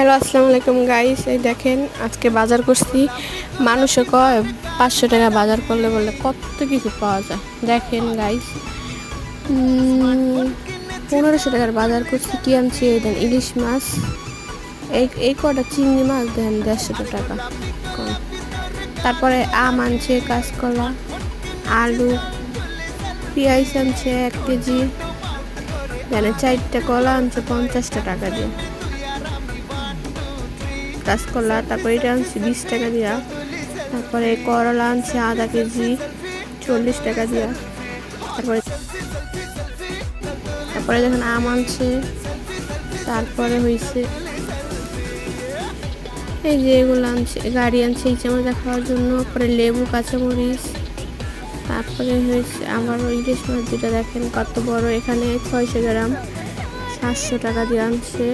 Hello, আসসালামু আলাইকুম guys এই দেখেন, আজকে বাজার করছি। মানুষে কয়, পাঁচশো টাকা বাজার করলে বলে কত কিছু পাওয়া যায়। দেখেন গাইস পনেরোশো টাকার বাজার করছি কি আনছি এই দেন ইলিশ মাছ। এই এই কটা চিংড়ি মাছ, দেন দেড়শো টাকা তারপরে আম আনছে, কাঁচকলা, আলু, পেঁয়াজ আনছে এক কেজি। দেন চারটা কলা আনছে পঞ্চাশটা টাকা দিয়ে। কাঁচকলা, তারপরে এটা আনছি বিশ টাকা দিয়া। তারপরে করলা আনছে আধা কেজি, চল্লিশ টাকা দিয়া। তারপরে তারপরে দেখেন আম আনছে, তারপরে হয়েছে এই যে এগুলো আনছে, গাড়ি আনছে এই চামচা খাওয়ার জন্য পরে লেবু, কাঁচামরিচ। তারপরে হয়েছে আমার ইলিশ মাছ যেটা দেখেন কত বড়। এখানে ছয়শো গ্রাম, সাতশো টাকা দিয়ে আনছে।